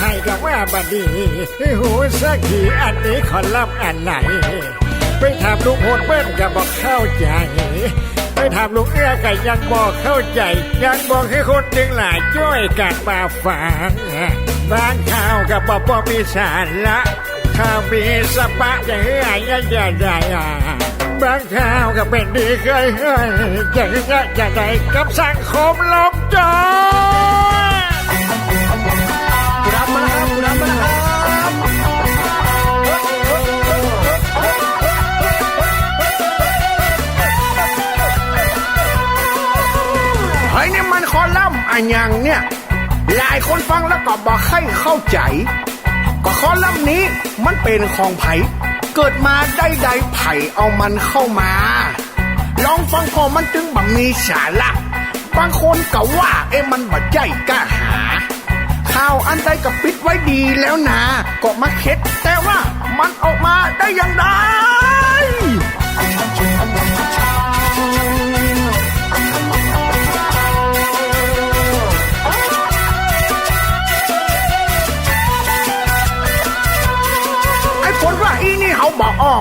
ให้กับว่าบัดนี้หูสักทีอันนี้ขอรับอันไหน ไปถามลุงโหดเบิ้ลก็บอกเข้าใจ ไปถามลุงเอื้อก็ยังบอกเข้าใจ ยังบอกให้คนจึงหลายช่วยกันมาฟังบางข่าวกับบอกว่ามีสารละข่าวมีสปะอย่างไรอย่างไรอย่บางข่าวก็เป็นดีเคยเฮ้ยอย่างไรอย่างไรกับสังคมลมจอ เฮ้ยนี่มันคอลัมน์อันยังเนี่ย หลายคนฟังแล้วก็บอกให้เข้าใจ ก็คอลัมน์นี้มันเป็นของไผ่เกิดมาได้ใดไผ่เอามันเข้ามา ลองฟังพอมันจึงบังมีสาระบางคนก็ว่าเอ๊ะมันบ่ใจกล้าหา ข่าวอันใดก็ปิดไว้ดีแล้วนะก็มาเค็ดแต่ว่ามันออกมาได้อย่างไร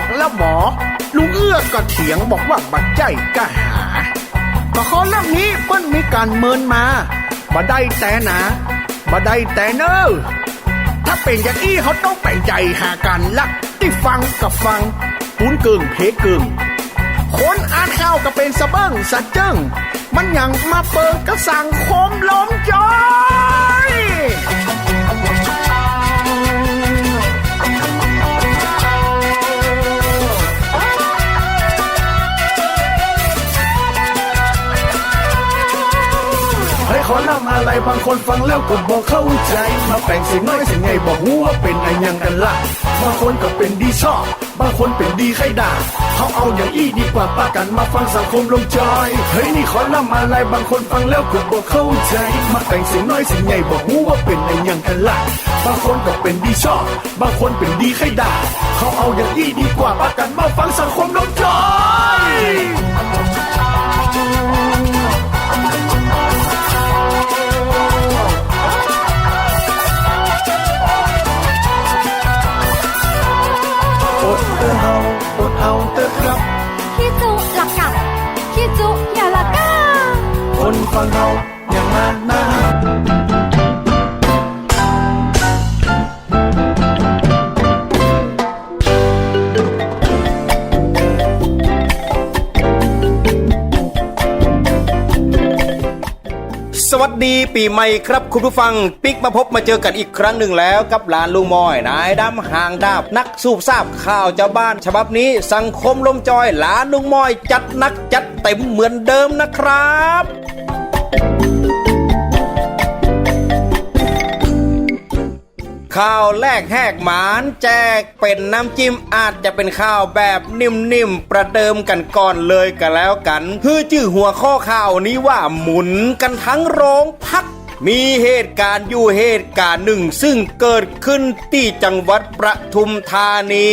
อกแล้วบอลุงเอื้อก็เถียงบอกว่าบัดใจกล้าหาก็ข้อเรื่องนี้เปิ้นมีการเมินมาบ่ได้แต่นะบ่ได้แต่เนอถ้าเป็นอย่างอี้เขาต้องแบ่งใจหากันลักที่ฟังกับฟังปุ้นเกิงเพเกิงคนอ่านข่าวก็เป็นสะเบิ้งสะเจิ้งมันยังมาเปิดกระสังคมล้มจอย อลำอะไรบางคนฟังแล้วก็บอกเข้าใจ มาแต่งเสียงน้อยเสียงไงบอกหูว่าเป็นไอยังกันล่ะบางคนก็เป็นดีชอบ บางคนเป็นดีใครด่าเขาเอาอย่างอี้ดีกว่าปากันมาฟังสังคมลงจอย เฮ้ยนี่ขอลำอะไรบางคนฟังแล้วก็บอกเข้าใจ มาแต่งเสียงน้อยเสียงไงบอกหูว่าเป็นไอยังกันล่ะบางคนก็เป็นดีชอบ บางคนเป็นดีใครด่าเขาเอาอย่างอี้ดีกว่าป้ากันมาฟังสังคมลงจอย ฟังเฮาอย่างมานะสวัสดีปีใหม่ครับคุณผู้ฟัง ปิกมาพบมาเจอกันอีกครั้งหนึ่งแล้วกับหลานลุงมอยนายดำหางดาบ นักสูบทราบข่าวเจ้าบ้าน ฉบับนี้สังคมลมจอยหลานลุงมอย จัดนักจัดเต็มเหมือนเดิมนะครับ ข้าวแลกแหกหมานแจกเป็นน้ำจิ้มอาจจะเป็นข้าวแบบนิ่มๆ ประเดิมกันก่อนเลยก็แล้วกัน คือชื่อหัวข้อข่าวนี้ว่าหมุนกันทั้งโรงพักมีเหตุการณ์อยู่เหตุการณ์หนึ่ง ซึ่งเกิดขึ้นที่จังหวัดประทุมธานี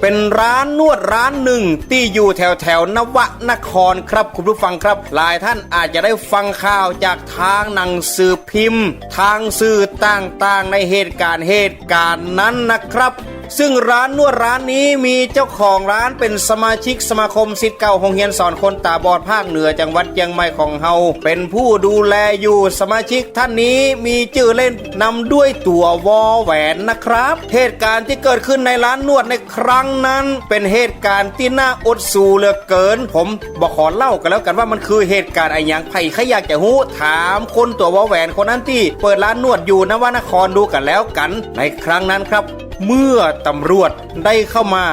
เป็นร้านนวดร้านหนึ่งที่อยู่แถวแถวนวนครครับคุณผู้ฟังครับ หลายท่านอาจจะได้ฟังข่าวจากทางหนังสือพิมพ์ ทางสื่อต่างๆ ในเหตุการณ์เหตุการณ์นั้นนะครับ ซึ่งร้านนวดร้านนี้มีเจ้าของร้านเป็นสมาชิกสมาคมสิทธิ์เก่าโรงเรียนสอนคนตาบอดภาคเหนือจังหวัดเชียงใหม่ของเฮาเป็นผู้ดูแลอยู่สมาชิกท่านนี้มีชื่อเล่นนำด้วยตัววอแหวนนะครับ เหตุการณ์ที่เกิดขึ้นในร้านนวดในครั้งนั้น เป็นเหตุการณ์ที่น่าอดสูเหลือเกิน ผมบอกขอเล่ากันแล้วกันว่ามันคือเหตุการณ์อะไรอย่างไผ่ใครอยากจะหู้ถามคนตัววอแหวนคนนั้นที่เปิดร้านนวดอยู่นวนครดูกันแล้วกัน ในครั้งนั้นครับ เมื่อตำรวจได้เข้ามา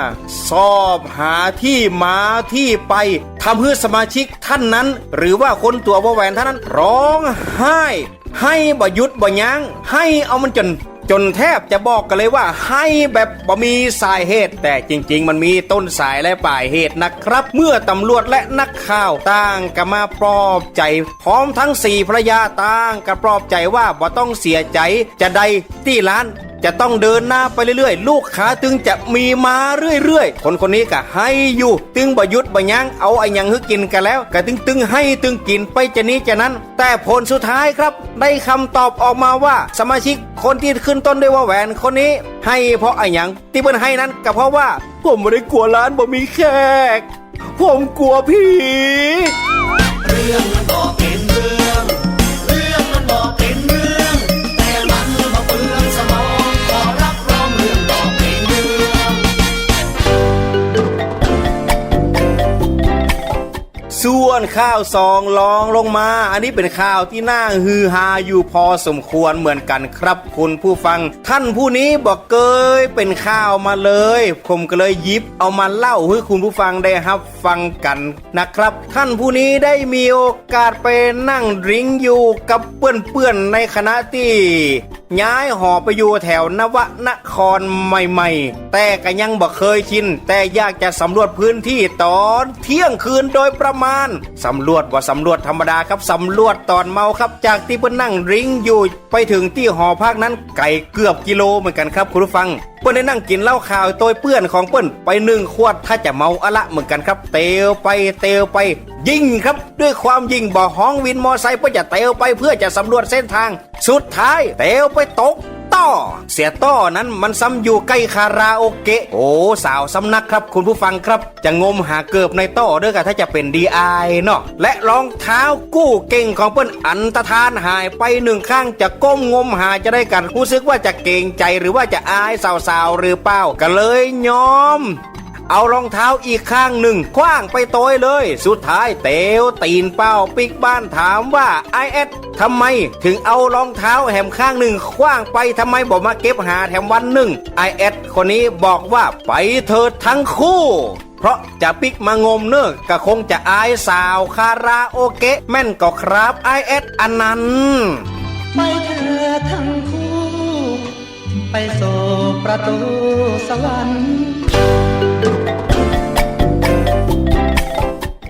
สอบหาที่มาที่ไปทำให้สมาชิกท่านนั้น หรือว่าคนตัววแหวนท่านนั้นร้องไห้ ให้บ่ยุดบ่ยัง้งให้เอามันจนจนแทบจะบอกกันเลยว่าให้แบบบ่มีสาเหตุ แต่จริงๆ มันมีต้นสายและปลายเหตุนะครับ เมื่อตำรวจและนักข่าวต่างก็มาปลอบใจ พร้อมทั้งสี่ภรรยาต่างก็ปลอบใจว่าบ่ต้องเสียใจจะใดที่ร้าน จะต้องเดินหน้าไปเรื่อยๆ ลูกค้าจึงจะมีมาเรื่อยๆ คนคนนี้ก็ให้อยู่ ตึงบหยุดบยังเอาไอ้หยังฮึกินกันแล้วก็ตึงตึงให้ตึงกินไปจะนี้จะนั้น แต่ผลสุดท้ายครับ ได้คำตอบออกมาว่าสมาชิกคนที่ขึ้นต้นด้วยว่าแหวนคนนี้ ให้เพราะไอ้หยังที่เปิ้นให้นั้นก็เพราะว่า ผมไม่ได้กลัวร้านบ่มีแขกผมกลัวผีส่ วนข้าวซองลองลงมา อันนี้เป็นข่าวที่น่าฮือฮาอยู่พอสมควรเหมือนกันครับ คุณผู้ฟัง ท่านผู้นี้บอกเกยเป็นข่าวมาเลย ผมก็เลยยิบเอามาเล่าให้คุณผู้ฟังได้รับฟังกันนะครับ ท่านผู้นี้ได้มีโอกาสไปนั่งดริงอยู่กับเพื่อนๆในคณะที่ ย้ายหอไปอยู่แถวนวนครใหม่ๆ แต่ก็ยังบ่เคยชิน แต่อยากจะสำรวจพื้นที่ตอนเที่ยงคืนโดยประมาณ สำรวจว่าสำรวจธรรมดาครับ สำรวจตอนเมาครับ จากที่เพิ่นนั่งริ้งอยู่ ไปถึงที่หอพักนั้นไก่เกือบกิโลเหมือนกันครับคุณผู้ฟังเปิ้นได้นั่งกินเหล้าขาวโดยเพื่อนของเปิ้นไปหนึ่งขวดถ้าจะเมาอะละเหมือนกันครับ เตวไปเตวไป ยิงครับด้วยความยิงบ่ห้องวินมอไซค์เพื่อจะเตวไปเพื่อจะสำรวจเส้นทาง สุดท้ายเตวไปตกต่อเสียต้อนั้นมันซ้ำอยู่ใกล้คาราโอเกะ โอ้สาวสำนักครับ คุณผู้ฟังครับ จะงมหาเกิบในต้อเด้อค่ะถ้าจะเป็นดีไอเนาะและรองเท้ากู้เก่งของเปิ้นอันตรธานหายไปหนึ่งข้างจะก้มงมหาจะได้กันรู้สึกว่าจะเกรงใจหรือว่าจะอายสาวๆหรือเปล่าก็เลยยอม เอารองเท้าอีกข้างหนึ่งคว้างไปโตยเลย สุดท้ายเตวตีนเป้าปิกบ้านถามว่าไอเอสทำไมถึงเอารองเท้าแหมข้างหนึ่งคว้างไปทำไมบอกมาเก็บหาแถมวันหนึ่งไอเอสคนนี้บอกว่าไปเถิดทั้งคู่เพราะจะปิกมางมเนอก็คงจะอายสาวคาราโอเกะแม่นก็ครับไอเอสอันนั้นไปเธอทั้งคู่ ไปสู่ประตูสวรรค์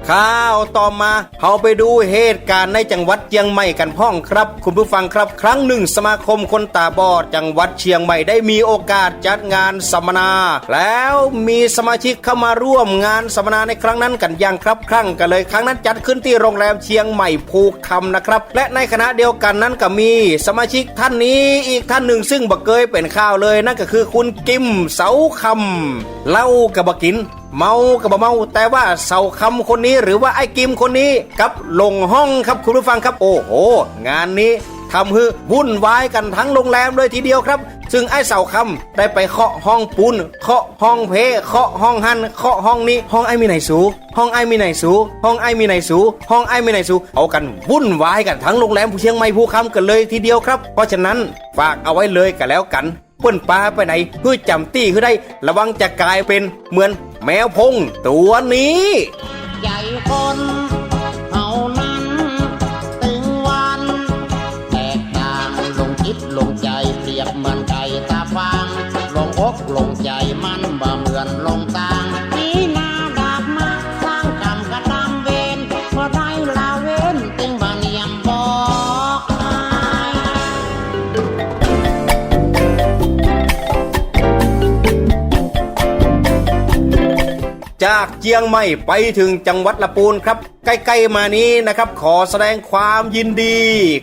ข่าวต่อมาเราไปดูเหตุการณ์ในจังหวัดเชียงใหม่กันพ้องครับ คุณผู้ฟังครับ ครั้งหนึ่งสมาคมคนตาบอด จังหวัดเชียงใหม่ได้มีโอกาสจัดงานสัมมนา แล้วมีสมาชิกเข้ามาร่วมงานสัมมนาในครั้งนั้นกันอย่างครับครั้งกันเลย ครั้งนั้นจัดขึ้นที่โรงแรมเชียงใหม่ภูคำนะครับ และในขณะเดียวกันนั้นก็มีสมาชิกท่านนี้อีกท่านหนึ่งซึ่งบักเกยเป็นข้าวเลยนั่นก็คือคุณกิมเสาคำเล่ากับบกิน เมากับบ่เมา แต่ว่าเสาคำคนนี้หรือว่าไอ้กิมคนนี้กับลงห้องครับคุณผู้ฟังครับโอ้โห งานนี้ทำให้วุ่นวายกันทั้งโรงแรมเลยทีเดียวครับ ซึ่งไอ้เสาคำได้ไปเคาะห้องปูนเคาะห้องเพเคาะห้องหันเคาะห้องนี้ ห้องไอ้มีไหนสูห้องไอ้มีไหนสูห้องไอ้มีไหนสูห้องไอ้มีไหนสูเอากันวุ่นวายกันทั้งโรงแรมผู้เชียงใหม่ภูคำกันเลยทีเดียวครับ เพราะฉะนั้นฝากเอาไว้เลยกันแล้วกันเปิ้นปลาไปไหนเพื่อจำตี้คือได้ ระวังจะกลายเป็นเหมือน แมวพงตัวนี้ ใหญ่คนเท่านั้นถึงวันแตกต่างลงคิดลงใจเปรียบเหมือนไก่ตาฟางลงอกลงใจมันบ่เหมือนลง จากเจียงใหม่ไปถึงจังหวัดละปูนครับ ใกล้ๆมานี้นะครับ ขอแสดงความยินดี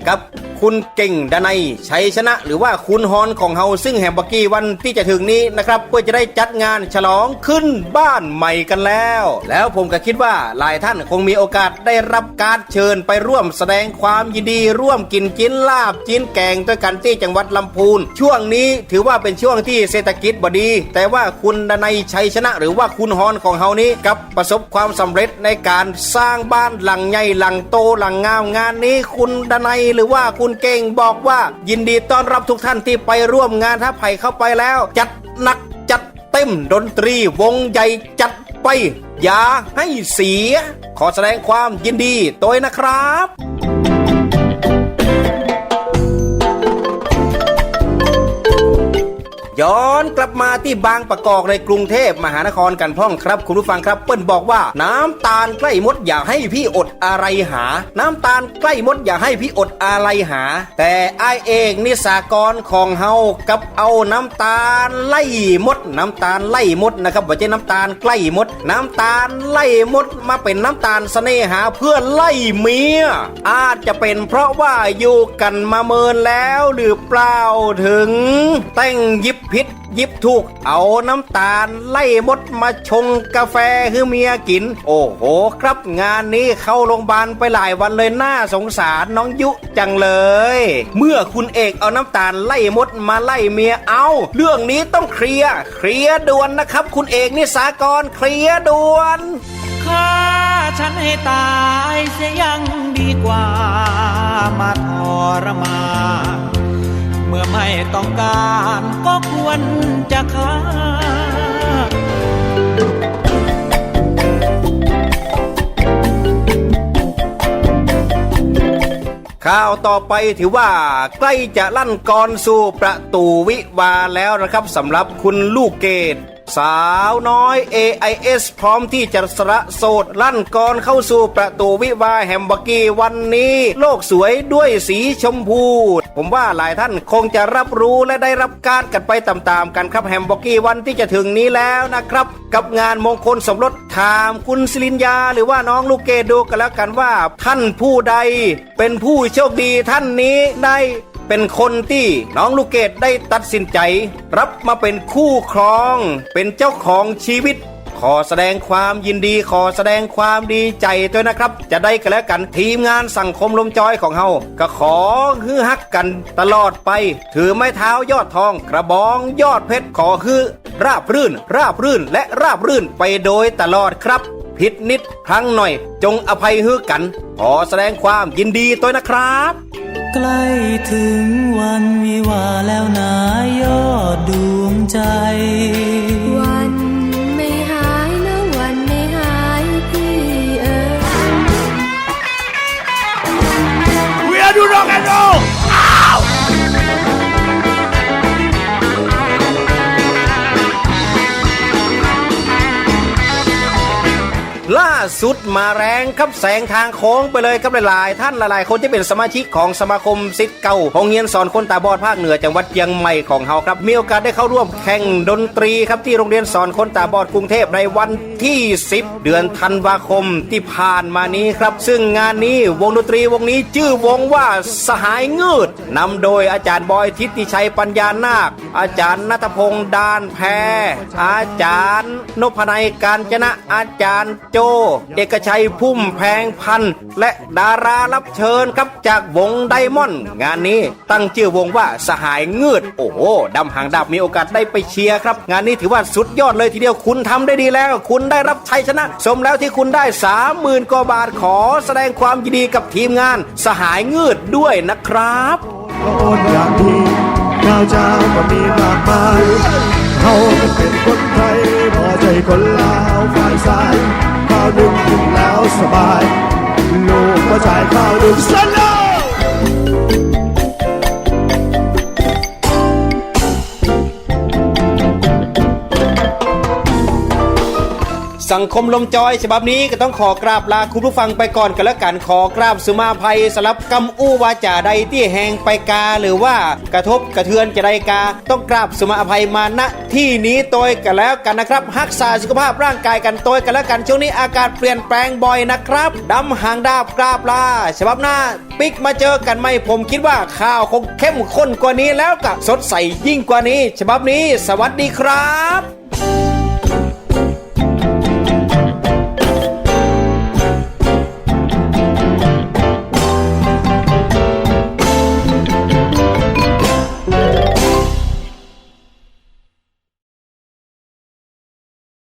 กับ คุณเก่งดนัยชัยชนะ หรือว่าคุณฮอนของเฮาซึ่งแห่บักกี้วันที่จะถึงนี้นะครับเพื่อจะได้จัดงานฉลองขึ้นบ้านใหม่กันแล้ว แล้วผมก็คิดว่าหลายท่านคงมีโอกาสได้รับการเชิญไปร่วมแสดงความยินดี ร่วมกินจิ้นลาบจิ้นแกงด้วยกันที่จังหวัดลำพูน ช่วงนี้ถือว่าเป็นช่วงที่เศรษฐกิจบดี แต่ว่าคุณดนัยชัยชนะ หรือว่าคุณฮอนของเฮานี้กับประสบความสำเร็จในการสร้างบ้านหลังใหญ่หลังโตหลังงามงานนี้ คุณดนัยหรือว่าคุณเก่งบอกว่า ยินดีต้อนรับทุกท่านที่ไปร่วมงานถ้าไผ่เข้าไปแล้ว จัดหนักจัดเต็มดนตรีวงใหญ่จัดไป อย่าให้เสีย ขอแสดงความยินดีโดยนะครับ ย้อนกลับมาที่บางประกอบในกรุงเทพมหานครกันพ่องครับ คุณผู้ฟังครับเปิ้ลบอกว่า น้ำตาลใกล้มดอย่าให้พี่อดอะไรหา น้ำตาลใกล้มดอย่าให้พี่อดอะไรหา แต่ไอายเอกนิสากรของเฮากับเอาน้ำตาลไล่มด น้ำตาลไล่มดนะครับว่าจะน้ำตาลใกล้มด น้ำตาลไล่มดมาเป็นน้ำตาลเสน่หาเพื่อไล่เมียอาจจะเป็นเพราะว่าอยู่กันมาเมินแล้วหรือเปล่าถึงแต่งยิบพิษยิบถูก เอาน้ำตาลไล่มดมาชงกาแฟให้เมียกิน โอ้โห ครับงานนี้เข้าโรงพยาบาลไปหลายวันเลยน่าสงสารน้องยุจังเลย เมื่อคุณเอกเอาน้ำตาลไล่มดมาไล่เมียเอา เรื่องนี้ต้องเคลียร์เคลียร์ด่วนนะครับ คุณเอกนิสากรเคลียร์ด่วนฆ่าฉันให้ตายเสียยังดีกว่ามาทรมาน เมื่อไม่ต้องการก็ควรจะฆ่าข่าวต่อไปถือว่าใกล้จะลั่นกรสู่ประตูวิวาแล้วนะครับสำหรับคุณลูกเกด สาวน้อย AIS พร้อมที่จะสละโสดลั่นกรเข้าสู่ประตูวิวาแฮมเบอร์กี้วันนี้ โลกสวยด้วยสีชมพู ผมว่าหลายท่านคงจะรับรู้และได้รับการกันไปตามๆกันครับแฮมเบอร์กี้วันที่จะถึงนี้แล้วนะครับ กับงานมงคลสมรสถามคุณสิรินยา หรือว่าน้องลูกเกดดูกันแล้วกันว่า ท่านผู้ใด เป็นผู้โชคดีท่านนี้ได้ เป็นคนที่น้องลูกเกดได้ตัดสินใจ รับมาเป็นคู่ครอง เป็นเจ้าของชีวิต ขอแสดงความยินดี ขอแสดงความดีใจด้วยนะครับ จะได้กันแล้วกันทีมงานสังคมลมจอยของเฮาก็ขอฮือฮักกันตลอดไป ถือไม้เท้ายอดทอง กระบองยอดเพชรขอคือราบรื่น ราบรื่นและราบรื่นไปโดยตลอดครับผิดนิดพลังหน่อย จงอภัยฮือกัน ขอแสดงความยินดีตัวนะครับ ใกล้ถึงวันวิวาแล้วนายอดดวงใจ สุดมาแรงครับแสงทางโค้งไปเลยครับหลายๆ ท่านหลายๆ คนที่เป็นสมาชิกของสมาคมสิทธิ์เก่าโรงเรียนสอนคนตาบอดภาคเหนือจังหวัดเชียงใหม่ของเฮาครับมีโอกาสได้เข้าร่วมแข่งดนตรีครับที่โรงเรียนสอนคนตาบอดกรุงเทพในวันที่ 10 เดือนธันวาคมที่ผ่านมานี้ครับ ซึ่งงานนี้วงดนตรีวงนี้ชื่อวงว่าสหายเงืดนำโดยอาจารย์บอยทิติชัยปัญญานาค อาจารย์นัทพงษ์ดานแพรอาจารย์นพนัยการจนะอาจารย์โจเอกชัยพุ่มแพงพันธ์และดารารับเชิญครับจากวงไดมอนด์งานนี้ตั้งชื่อวงว่าสหายเงืดโอ้โหดำหางดาบมีโอกาสได้ไปเชียร์ครับ งานนี้ถือว่าสุดยอดเลยทีเดียวคุณทำได้ดีแล้ว คุณได้รับชัยชนะ สมแล้วที่คุณได้30,000กว่าบาทขอแสดงความยินดีกับทีมงาน สหายเงืดด้วยนะครับโอนอย่างนี้าก็มีมากมายเขาเป็นคนไทยพอใจคนลาวฝ่ายซ้าย ข้าวดึงกินแล้วสบายลูกมาจ่ายข้าวดึงสลอ สังคมลมจอยฉบับนี้ก็ต้องขอกราบลาคุณผู้ฟังไปก่อนกันแล้วกันขอกราบสุมาภัยสลับกำอู้วาจาใดที่แหงไปกาหรือว่ากระทบกระเทือนจะใดกา ต้องกราบสุมาภัยมาณที่นี้โตยกันแล้วกันนะครับรักษาสุขภาพร่างกายกันโตยกันแล้วกันช่วงนี้อากาศเปลี่ยนแปลงบ่อยนะครับดำหางดาบกราบลาฉบับหน้าปิกมาเจอกันไหมผมคิดว่าข่าวคงเข้มข้นกว่านี้แล้วกับสดใสยิ่งกว่านี้ ฉบับนี้ สวัสดีครับ